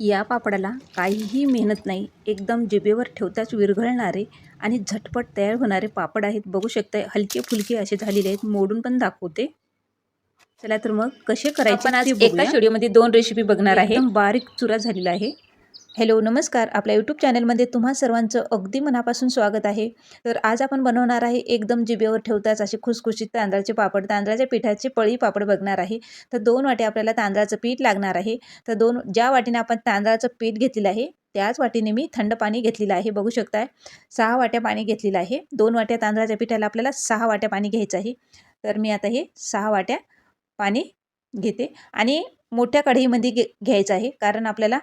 या पापडाला काहीही मेहनत नाही. एकदम जिभेवर ठेवताच विरघळणारे आणि झटपट तयार होणारे पापड आहेत. बघू शकताय हलके फुलके असे झालेले आहेत. मोडून पण दाखवते. चला तर मग कसे करायचे आपण आज ते एका बघूया. व्हिडिओमध्ये दोन रेसिपी बघणार आहे. बारीक चुरा झालेला आहे. हॅलो नमस्कार. आपल्या यूट्यूब चॅनलमध्ये तुम्हा सर्वांचं अगदी मनापासून स्वागत आहे. तर आज आपण बनवणार आहे एकदम जिभेवर ठेवताच असे खुसखुशीत तांदळाचे पापड. तांदळाच्या पिठाचे पळी पापड बघणार आहे. तर दोन वाटे आपल्याला तांदळाचं पीठ लागणार आहे. तर दोन ज्या वाटीने आपण तांदळाचं पीठ घेतलेलं आहे त्याच वाटीने मी थंड पाणी घेतलेलं आहे. बघू शकताय सहा वाट्या पाणी घेतलेलं आहे. दोन वाट्या तांदळाच्या पिठाला आपल्याला सहा वाट्या पाणी घ्यायचं आहे. तर मी आता हे सहा वाट्या पाणी घेते. आणि मोठ्या कढईमध्ये घे घ्यायचं आहे. कारण आपल्याला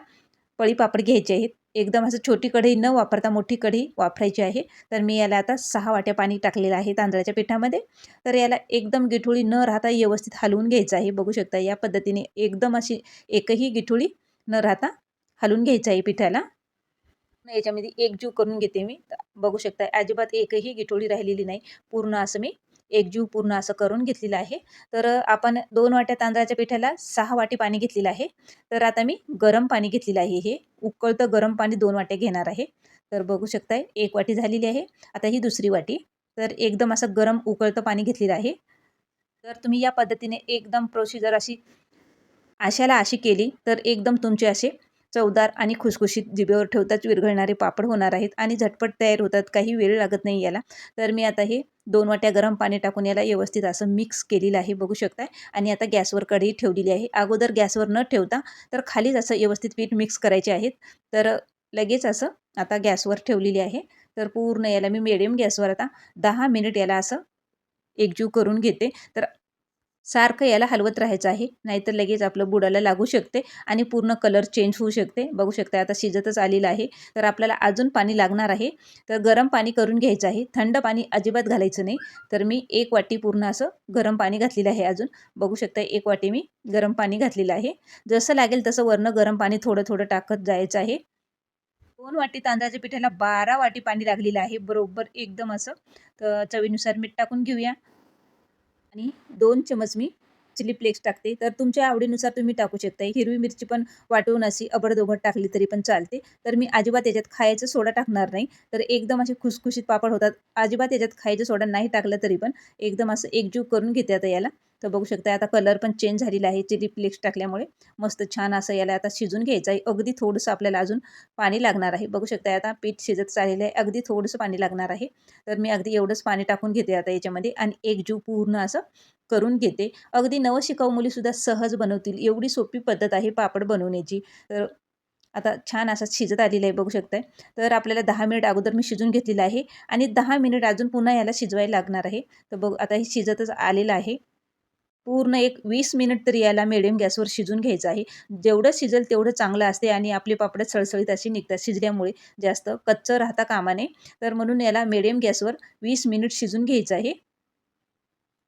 पळी पापड घ्यायचे आहेत. एकदम असं छोटी कढई न वापरता मोठी कढई वापरायची आहे. तर मी याला आता सहा वाट्या पाणी टाकलेलं आहे तांदळाच्या पिठामध्ये. तर याला एकदम गिठोळी न राहता व्यवस्थित हलवून घ्यायचं आहे. बघू शकता या पद्धतीने एकदम अशी एकही गिठोळी न राहता हलवून घ्यायचं आहे पिठाला. याच्यामध्ये एकजीव करून घेते मी. बघू शकता अजिबात एकही गिठोळी राहिलेली नाही. पूर्ण असं मी एकजीव पूर्ण असं करून घेतलेलं आहे. तर आपण दोन वाट्या तांदळाच्या पिठाला सहा वाटी पाणी घेतलेलं आहे. तर आता मी गरम पाणी घेतलेलं आहे हे. उकळतं गरम पाणी दोन वाट्या घेणार आहे. तर बघू शकताय एक वाटी झालेली आहे. आता ही दुसरी वाटी. तर एकदम असं गरम उकळतं पाणी घेतलेलं आहे. तर तुम्ही या पद्धतीने एकदम प्रोसिजर अशी आशाला अशी केली तर एकदम तुमचे असे चवदार आणि खुसखुशीत जिभेवर ठेवताच विरघळणारे पापड होणार आहेत आणि झटपट तयार होतात काही वेळ लागत नाही याला. तर मी आता हे दोन वाट्या गरम पाणी टाकून याला व्यवस्थित असं मिक्स केलेलं आहे. बघू शकताय? आणि आता गॅसवर कढई ठेवलेली आहे. अगोदर गॅसवर न ठेवता तर खालीच असं व्यवस्थित पीठ मिक्स करायचे आहेत. तर लगेच असं आता गॅसवर ठेवलेली आहे. तर पूर्ण याला मी मिडियम गॅसवर आता दहा मिनिट याला असं एकजीव करून घेते. तर सारखं याला हलवत राहायचं आहे. नाहीतर लगेच आपलं बुडाला लागू शकते आणि पूर्ण कलर चेंज होऊ शकते. बघू शकता आता शिजतच आलेलं आहे. तर आपल्याला अजून पाणी लागणार आहे. तर गरम पाणी करून घ्यायचं आहे. थंड पाणी अजिबात घालायचं नाही. तर मी एक वाटी पूर्ण असं गरम पाणी घातलेलं आहे अजून. बघू शकता एक वाटी मी गरम पाणी घातलेलं आहे. जसं लागेल तसं वरनं गरम पाणी थोडं थोडं टाकत जायचं आहे. दोन वाटी तांदळाच्या पिठाला बारा वाटी पाणी लागलेलं आहे. बरोबर एकदम असं. तर चवीनुसार मीठ टाकून घेऊया. आणि दोन चमच मी चिली फ्लेक्स टाकते. तर तुमच्या आवडीनुसार तुम्ही टाकू शकता हिरवी मिरची पण वाटून अशी अबडदोबड टाकली तरी पण चालते. तर मी अजिबात याच्यात खायचं सोडा टाकणार नाही. तर एकदम असे खुसखुशीत पापड होतात. अजिबात याच्यात खायचं सोडा नाही टाकलं तरी पण एकदम असं एकजीव करून घेते आता याला. तर बघू शकता आता कलर पण चेंज झालेला आहे चिली फ्लेक्स टाकल्यामुळे. मस्त छान असं याला आता शिजून घ्यायचं आहे. अगदी थोडंसं आपल्याला अजून पाणी लागणार आहे. बघू शकता आता पीठ शिजत चाललेलं आहे. अगदी थोडंसं पाणी लागणार आहे. तर मी अगदी एवढंच पाणी टाकून घेते आता याच्यामध्ये आणि एक जीव पूर्ण असं करून घेते. अगदी नवशिकाऊ मुलीसुद्धा सहज बनवतील. एवढी सोपी पद्धत आहे पापड बनवण्याची. तर आता छान असं शिजत आलेलं आहे बघू शकताय. तर आपल्याला दहा मिनिट अगोदर मी शिजून घेतलेलं आहे आणि दहा मिनिट अजून पुन्हा याला शिजवायला लागणार आहे. तर बघ आता हे शिजतच आलेलं आहे. पूर्ण एक वीस मिनिट तरी याला मिडियम गॅसवर शिजून घ्यायचं आहे. जेवढं शिजेल तेवढं चांगलं असते आणि आपले पापड सळसळीत अशी निघतात शिजल्यामुळे जास्त कच्चं राहता कामा नये तर म्हणून याला मिडियम गॅसवर वीस मिनिट शिजून घ्यायचं आहे.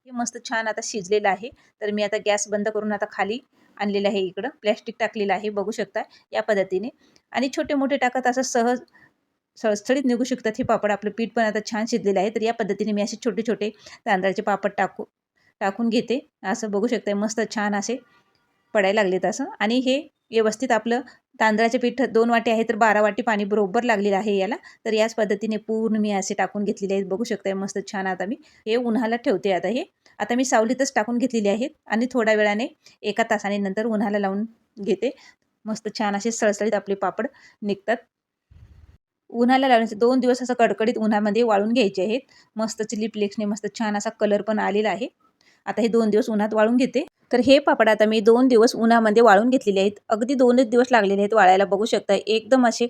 हे मस्त छान आता शिजलेलं आहे. तर मी आता गॅस बंद करून आता खाली आणलेलं आहे इकडं. प्लॅस्टिक टाकलेलं आहे बघू शकता या पद्धतीने. आणि छोटे मोठे टाकत असं सहज सळसळीत निघू शकतात हे पापड. आपलं पीठ पण आता छान शिजलेलं आहे. तर या पद्धतीने मी असे छोटे छोटे तांदळाचे पापड टाकू टाकून घेते. असं बघू शकते मस्त छान असे पडायला लागलेत असं. आणि हे व्यवस्थित आपलं तांदळाचे पीठ दोन वाटी आहे तर बारा वाटी पाणी बरोबर लागलेलं आहे याला. तर याच पद्धतीने पूर्ण मी असे टाकून घेतलेले आहेत. बघू शकता मस्त छान आता मी हे उन्हाला ठेवते आता हे. आता मी सावलीतच टाकून घेतलेले आहेत आणि थोड्या वेळाने एका तासाने नंतर उन्हाला लावून घेते. मस्त छान असे सळसळीत आपले पापड निघतात. उन्हाला लावण्याचे दोन दिवस असं कडकडीत उन्हामध्ये वाळून घ्यायचे आहेत. मस्त चिली फ्लेक्सने मस्त छान असा कलर पण आलेला आहे. आता हे दोन दिवस उन्हात वाळून घेते. तर हे पापड आता मी दोन दिवस उन्हामध्ये वाळून घेतलेले आहेत. अगदी दोनच दिवस लागलेले आहेत वाळायला बघू शकताय. एकदम असे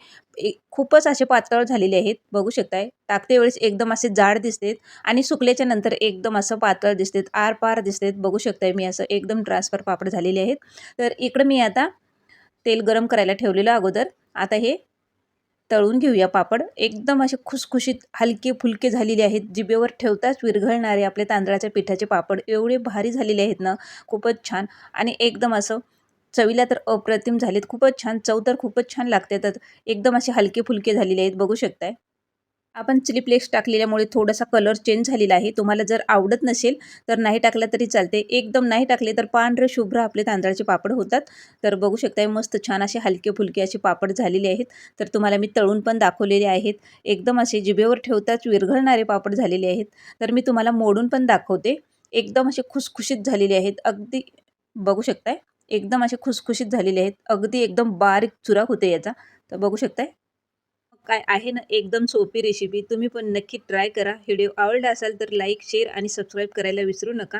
खूपच असे पातळ झालेले आहेत बघू शकताय. टाकते वेळेस एकदम असे जाड दिसतेत आणि सुकल्याच्या नंतर एकदम असं पातळ दिसतेत आर पार दिसतेत. बघू शकताय मी असं एकदम ट्रान्सफर पापड झालेले आहेत. तर इकडं मी आता तेल गरम करायला ठेवलेलं अगोदर. आता हे तळून घेऊया पापड. एकदम असे खुसखुशीत हलके फुलके झालेले आहेत. जिभेवर ठेवताच विरघळणारे आपले तांदळाच्या पिठाचे पापड एवढे भारी झालेले आहेत ना खूपच छान. आणि एकदम असं चवीला तर अप्रतिम झालेत. खूपच छान चव तर खूपच छान लागते तर एकदम असे हलके फुलके झालेले आहेत. बघू शकताय? आपण चिली फ्लेक्स टाकलेल्यामुळे थोडासा कलर चेंज झालेला आहे. तुम्हाला जर आवडत नसेल तर नाही टाकला तरी चालते एकदम नाही टाकले तर पांढरे शुभ्र आपले तांदळाचे पापड होतात. तर बघू शकताय मस्त छान असे हलके फुलके असे पापड झालेले आहेत. तर तुम्हाला मी तळून पण दाखवलेले आहेत. एकदम असे जिभेवर ठेवताच विरघळणारे पापड झालेले आहेत. तर मी तुम्हाला मोडून पण दाखवते. एकदम असे खुसखुशीत झालेले आहेत. अगदी बघू शकताय एकदम असे खुसखुशीत झालेले आहेत. अगदी एकदम बारीक चुरा होते याचा. तर बघू शकताय काय आहे ना एकदम सोपी रेसिपी तुम्ही पण नक्की ट्राय करा. व्हिडिओ आवडला असाल तर लाईक शेअर आणि सबस्क्राईब करायला विसरू नका.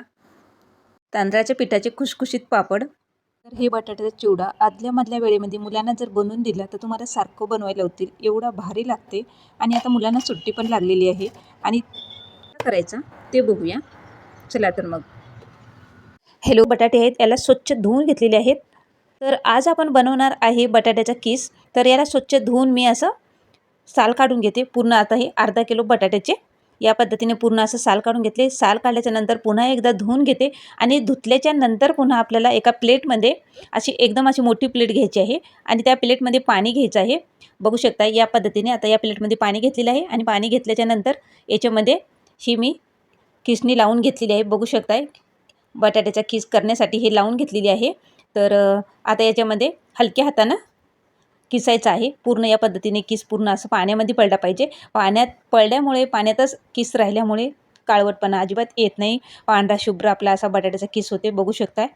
तांदळाच्या पिठाचे खुशखुशीत पापड. तर हे बटाट्याचा चिवडा. आदल्या मधल्या वेळेमध्ये मुलांना जर बनवून दिला तर तुम्हाला सारखं बनवायला होतील. एवढा भारी लागते. आणि आता मुलांना सुट्टी पण लागलेली आहे. आणि करायचा? ते बघूया. चला तर मग. हॅलो बटाटे आहेत. याला स्वच्छ धुवून घेतलेले आहेत. तर आज आपण बनवणार आहे बटाट्याचा किस. तर याला स्वच्छ धुवून मी असं साल काढून घेते. पूर्ण आता हे अर्धा किलो बटाट्याचे. या पद्धतीने पूर्ण असं साल काढून घेतले. साल काढल्याच्या नंतर पुन्हा एकदा धुवून घेते आणि धुतल्याच्या नंतर पुन्हा आपल्याला एका प्लेटमध्ये अशी एकदम अशी मोठी प्लेट घ्यायची आहे आणि त्या प्लेटमध्ये पाणी घ्यायचं आहे. बघू शकता या पद्धतीने आता या प्लेटमध्ये पाणी घेतलेलं आहे आणि पाणी घेतल्याच्या नंतर याच्यामध्ये ही मी किसणी लावून घेतलेली आहे. बघू शकताय. बटाट्याचा किस करण्यासाठी हे लावून घेतलेली आहे. तर आता याच्यामध्ये हलक्या हातानं किसायचं आहे. पूर्ण या पद्धतीने किस पूर्ण असं पाण्यामध्ये पडला पाहिजे. पाण्यात पडल्यामुळे पाण्यातच किस राहिल्यामुळे काळवटपणा अजिबात येत नाही. पांढरा शुभ्र आपला असा बटाट्याचा किस होते बघू शकताय.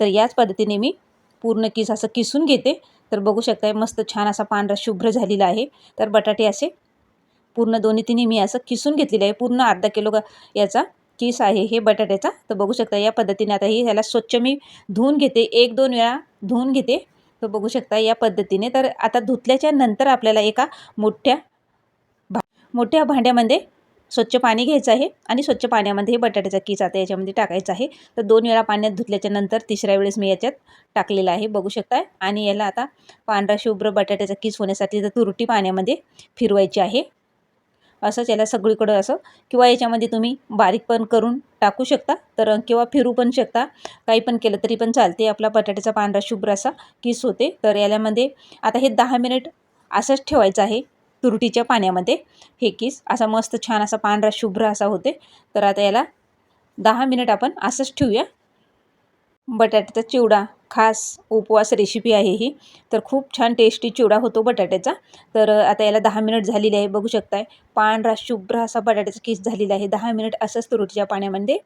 तर याच पद्धतीने मी पूर्ण किस असं किसून घेते. तर बघू शकताय मस्त छान असा पांढरा शुभ्र झालेला आहे. तर बटाटे असे पूर्ण दोन्ही तिन्ही मी असं किसून घेतलेलं आहे. पूर्ण अर्धा किलो याचा किस आहे हे बटाट्याचा. तर बघू शकता या पद्धतीने आता ही ह्याला स्वच्छ मी धुवून घेते. एक दोन वेळा धुवून घेते. तो बघू शकता या पद्धतीने. तर आता धुतल्याच्या नंतर आपल्याला एका मोठ्या भा मोठ्या भांड्यामध्ये स्वच्छ पाणी घ्यायचं आहे आणि स्वच्छ पाण्यामध्ये हे बटाट्याचा किस आता याच्यामध्ये टाकायचा आहे. तर दोन वेळा पाण्यात धुतल्याच्या नंतर तिसऱ्या वेळेस मी याच्यात टाकलेला आहे. बघू शकता आणि याला आता पांढरा शुभ्र बटाट्याचा किस होण्यासाठी तर तुरटी पाण्यामध्ये फिरवायची आहे. असंच याला सगळीकडं असं. किंवा याच्यामध्ये तुम्ही बारीक पण करून टाकू शकता तर किंवा फिरू पण शकता. काही पण केलं तरी पण चालते. आपला बटाट्याचा पांढरा शुभ्र असा किस होते. तर याल्यामध्ये आता हे दहा मिनिट असंच ठेवायचं आहे तुरटीच्या पाण्यामध्ये हे किस. असा मस्त छान असा पांढरा शुभ्र असा होते. तर आता याला दहा मिनिट आपण असंच ठेवूया. बटाट्याचा चिवडा खास उपवास रेसिपी आहे ही. तर खूप छान टेस्टी चिवडा होतो बटाट्याचा. तर आता याला दहा मिनिट झालेली आहे बघू शकताय. पांढरा शुभ्र असा बटाट्याचा किस झालेला आहे. दहा मिनिट असंच तुरटीच्या पाण्यामध्ये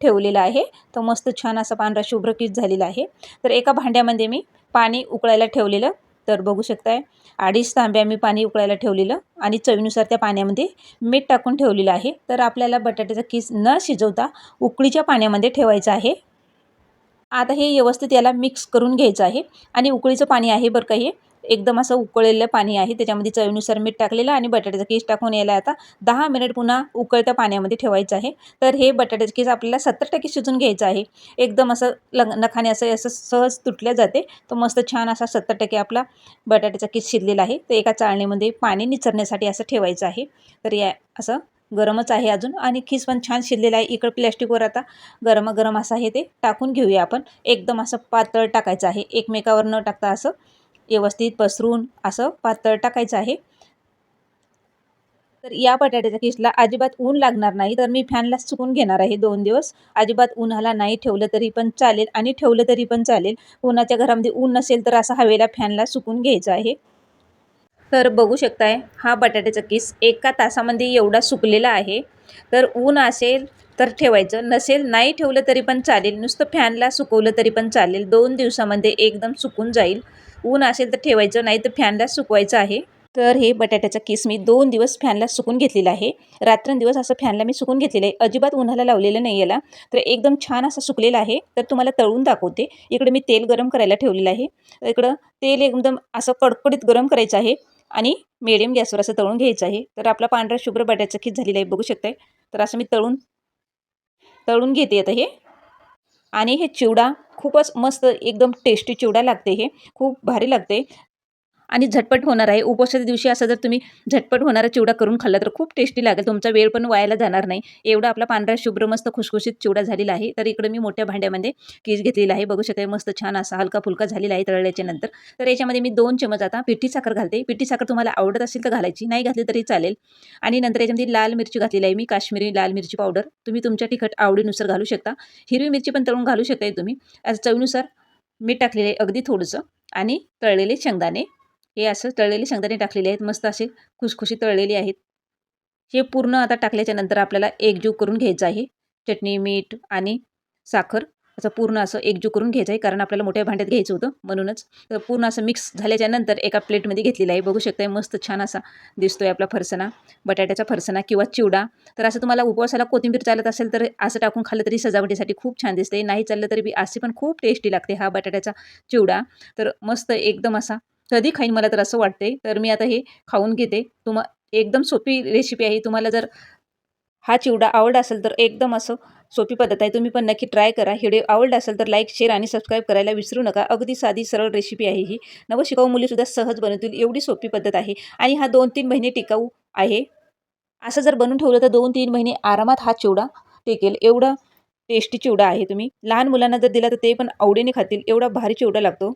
ठेवलेला आहे. तर मस्त छान असा पांढरा शुभ्र किस झालेला आहे. तर एका भांड्यामध्ये मी पाणी उकळायला ठेवलेलं. तर बघू शकताय अडीच तांब्या मी पाणी उकळायला ठेवलेलं आणि चवीनुसार त्या पाण्यामध्ये मीठ टाकून ठेवलेलं आहे. तर आपल्याला बटाट्याचा किस न शिजवता उकळीच्या पाण्यामध्ये ठेवायचं आहे. आता हे व्यवस्थित याला मिक्स करून घ्यायचं आहे. आणि उकळीचं पाणी आहे बरं का हे. एकदम असं उकळलेलं पाणी आहे. त्याच्यामध्ये चवीनुसार मीठ टाकलेलं आणि बटाट्याचा केस टाकून यायला आता दहा मिनिट पुन्हा उकळत्या पाण्यामध्ये ठेवायचं आहे. तर हे बटाट्याचं केस आपल्याला सत्तर टक्के शिजून घ्यायचं आहे. एकदम असं लग नखाने असं असं सहज तुटल्या जाते. तो मस्त छान असा सत्तर टक्के आपला बटाट्याचा केस शिजलेला आहे. तर एका चाळणीमध्ये पाणी निचरण्यासाठी असं ठेवायचं आहे. तर या असं गरमच आहे अजून. आणि खीस पण छान शिजलेला आहे. इकडं प्लॅस्टिकवर आता गरम गरम असं आहे ते. टाकून घेऊया आपण. एकदम असं पातळ टाकायचं आहे. एकमेकावर न टाकता असं व्यवस्थित पसरून असं पातळ टाकायचं आहे. तर या बटाट्याच्या खिसला अजिबात ऊन लागणार नाही. तर मी फॅनला सुकून घेणार आहे दोन दिवस. अजिबात उन्हाला नाही ठेवलं तरी पण चालेल आणि ठेवलं तरी पण चालेल. उन्हाच्या घरामध्ये ऊन नसेल तर असं हवेला फॅनला सुकून घ्यायचं आहे. तर बघू शकताय हा बटाट्याचा किस एका तासामध्ये एवढा सुकलेला आहे. तर ऊन असेल तर ठेवायचं नसेल नाही ठेवलं तरी पण चालेल. नुसतं फॅनला सुकवलं तरी पण चालेल. दोन दिवसामध्ये एकदम सुकून जाईल. ऊन असेल तर ठेवायचं नाही तर फॅनला सुकवायचं आहे. तर हे बटाट्याचा किस मी दोन दिवस फॅनला सुकून घेतलेला आहे. रात्रंदिवस असं फॅनला मी सुकून घेतलेलं आहे. अजिबात उन्हाला लावलेलं नाही याला. तर एकदम छान असं सुकलेलं आहे. तर तुम्हाला तळून दाखवते. इकडे मी तेल गरम करायला ठेवलेलं आहे. इकडं तेल एकदम असं कडकडीत गरम करायचं आहे. आणि मिडियम गॅसवर असं तळून घ्यायचं आहे. तर आपला पांढरा शुभ्र बटाट्याचा किस झालेला आहे बघू शकताय. तर असं मी तळून तळून घेते आता हे. आणि हे चिवडा खूपच मस्त एकदम टेस्टी चिवडा लागते हे. खूप भारी लागते. आणि झटपट होणार आहे. उपवासाच्या दिवशी असं जर तुम्ही झटपट होणारा चिवडा करून खाल्ला तर खूप टेस्टी लागेल. तुमचा वेळ पण वायाला जाणार नाही. एवढा आपला पांढरा शुभ्र मस्त खुशखुशीत चिवडा झालेला आहे. तर इकडे मी मोठ्या भांड्यामध्ये कीस घेतलेला आहे. बघू शकता मस्त छान असा हलका फुलका झालेला आहे तळल्याच्या नंतर. तर याच्यामध्ये मी दोन चमच आता पिठी साखर घालते. पिठी साखर तुम्हाला आवडत असेल तर घालायची. नाही घातली तरी चालेल. आणि नंतर याच्यामध्ये लाल मिरची घातलेली आहे मी. काश्मीरी लाल मिरची पावडर. तुम्ही तुमच्या तिखट आवडीनुसार घालू शकता. हिरवी मिरची पण तळून घालू शकताय तुम्ही. आज चवीनुसार मीठ टाकलेले आहे अगदी थोडंसं. आणि तळलेले शेंगदाणे. हे असं तळलेले शेंगदाणे टाकलेले आहेत मस्त असे खुसखुशी तळलेले आहेत. हे पूर्ण आता टाकल्याच्या नंतर आपल्याला एकजीव करून घ्यायचं आहे. चटणी मीठ आणि साखर असं पूर्ण असं एकजीव करून घ्यायचं आहे कारण आपल्याला मोठ्या भांड्यात घ्यायचं होतं म्हणूनच. तर पूर्ण असं मिक्स झाल्याच्यानंतर एका प्लेटमध्ये घेतलेलं आहे. बघू शकताय मस्त छान असा दिसतोय आपला फरसना बटाट्याचा फरसना किंवा चिवडा. तर असं तुम्हाला उपवासाला कोथिंबीर चालत असेल तर असं टाकून खाल्लं तरी सजावटीसाठी खूप छान दिसते नाही चाललं तरी बी असे पण खूप टेस्टी लागते हा बटाट्याचा चिवडा. तर मस्त एकदम असा कधी खाईन मला तर असं वाटते तर मी आता हे खाऊन घेते. तुम्हा एकदम सोपी रेसिपी आहे. तुम्हाला जर हा चिवडा आवडला असेल तर एकदम असं सोपी पद्धत आहे. तुम्ही पण नक्की ट्राय करा. व्हिडिओ आवडला असेल तर लाईक शेअर आणि सबस्क्राईब करायला विसरू नका. अगदी साधी सरळ रेसिपी आहे ही. नवशिकाऊ मुलीसुद्धा सहज बनवतील. एवढी सोपी पद्धत आहे. आणि हा दोन तीन महिने टिकाऊ आहे. असं जर बनवून ठेवलं तर दोन तीन महिने आरामात हा चिवडा टिकेल. एवढा टेस्टी चिवडा आहे तुम्ही. लहान मुलांना जर दिला तर ते पण आवडीने खातील. एवढा भारी चिवडा लागतो.